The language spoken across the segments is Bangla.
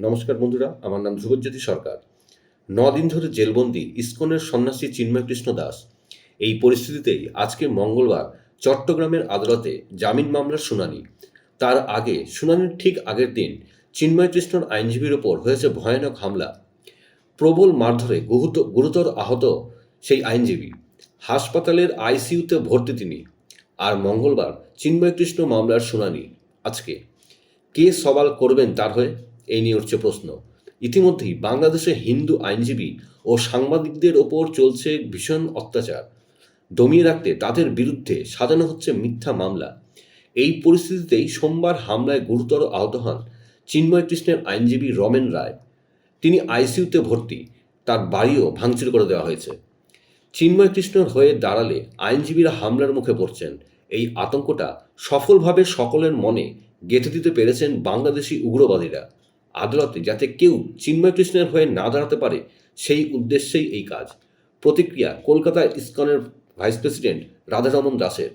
নমস্কার বন্ধুরা, আমার নাম ধ্রুবজ্যোতি সরকার। দিন ধরে জেলবন্দি ইস্কনের সন্ন্যাসী চিন্ময় কৃষ্ণ দাস। এই পরিস্থিতিতেই আজকে মঙ্গলবার চট্টগ্রামের আদালতে জামিন মামলার শুনানি। তার আগে, শুনানির ঠিক আগের দিন চিন্ময় কৃষ্ণর আইনজীবীর ওপর হয়েছে ভয়ানক হামলা। প্রবল মারধরে গুরুত- গুরুতর আহত সেই আইনজীবী। হাসপাতালের আইসিইউতে ভর্তি তিনি। আর মঙ্গলবার চিন্ময় কৃষ্ণ মামলার শুনানি আজকে। কে সওয়াল করবেন তার হয়ে এই নিয়ে উঠছে প্রশ্ন। ইতিমধ্যেই বাংলাদেশে হিন্দু আইনজীবী ও সাংবাদিকদের ওপর চলছে ভীষণ অত্যাচার। দমিয়ে রাখতে তাদের বিরুদ্ধে সাজানো হচ্ছে মিথ্যা মামলা। এই পরিস্থিতিতেই সোমবার হামলায় গুরুতর আহত হন চিন্ময় কৃষ্ণের আইনজীবী রমেন রায়। তিনি আইসিইউতে ভর্তি, তার বাড়িও ভাঙচুর করে দেওয়া হয়েছে। চিন্ময় কৃষ্ণর হয়ে দাঁড়ালে আইনজীবীরা হামলার মুখে পড়ছেন। এই আতঙ্কটা সফলভাবে সকলের মনে গেঁথে দিতে পেরেছেন বাংলাদেশি উগ্রবাদীরা। আদালতে যাতে কেউ চিন্ময় কৃষ্ণের হয়ে না দাঁড়াতে পারে, সেই উদ্দেশ্যেই এই কাজ। প্রতিক্রিয়া কলকাতায় ইসকনের ভাইস প্রেসিডেন্ট রাধারমন দাসের।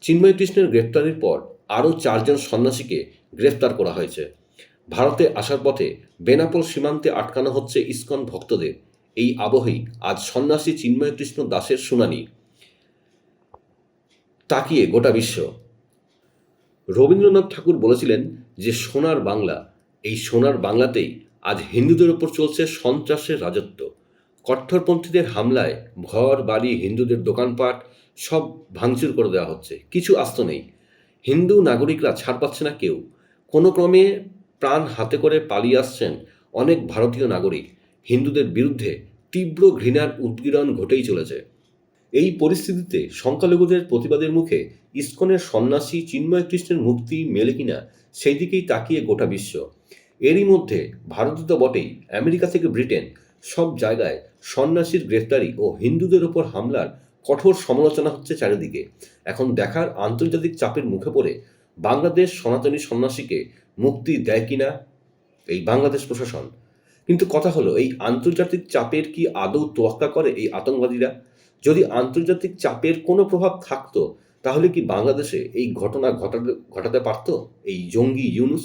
চিন্ময় কৃষ্ণের গ্রেপ্তারির পর আরও চারজন সন্ন্যাসীকে গ্রেফতার করা হয়েছে। ভারতে আসার পথে বেনাপোল সীমান্তে আটকানো হচ্ছে ইসকন ভক্তদের। এই আবহেই আজ সন্ন্যাসী চিন্ময় কৃষ্ণ দাসের শুনানি। তাকিয়ে গোটা বিশ্ব। রবীন্দ্রনাথ ঠাকুর বলেছিলেন যে, সোনার বাংলা এই সোনার বাংলাতেই আজ হিন্দুদের ওপর চলছে সন্ত্রাসের রাজত্ব। কট্টরপন্থীদের হামলায় ঘর, বাড়ি, হিন্দুদের দোকানপাট সব ভাঙচুর করে দেওয়া হচ্ছে। কিছু আস্ত নেই। হিন্দু নাগরিকরা ছাড় পাচ্ছে না কেউ। কোনো ক্রমে প্রাণ হাতে করে পালিয়ে আসছেন অনেক ভারতীয় নাগরিক। হিন্দুদের বিরুদ্ধে তীব্র ঘৃণার উদ্গীরণ ঘটেই চলেছে। এই পরিস্থিতিতে সংখ্যালঘুদের প্রতিবাদের মুখে ইস্কনের সন্ন্যাসী চিন্ময় কৃষ্ণের মুক্তি মেলে কিনা, সেই দিকেই তাকিয়ে গোটা বিশ্ব। এরই মধ্যে ভারত তো বটেই আমেরিকা থেকে ব্রিটেন সব জায়গায় সন্ন্যাসীর গ্রেফতারি ও হিন্দুদের ওপর হামলার কঠোর সমালোচনা হচ্ছে চারিদিকে। এখন দেখার আন্তর্জাতিক চাপের মুখে পড়ে বাংলাদেশ সনাতনী সন্ন্যাসীকে মুক্তি দেয় কিনা এই বাংলাদেশ প্রশাসন। কিন্তু কথা হলো, এই আন্তর্জাতিক চাপের কি আদৌ তোয়াক্কা করে এই আতঙ্কবাদীরা? যদি আন্তর্জাতিক চাপের কোনো প্রভাব থাকতো, তাহলে কি বাংলাদেশে এই ঘটনা ঘটাতে ঘটাতে পারতো এই জঙ্গি ইউনুস?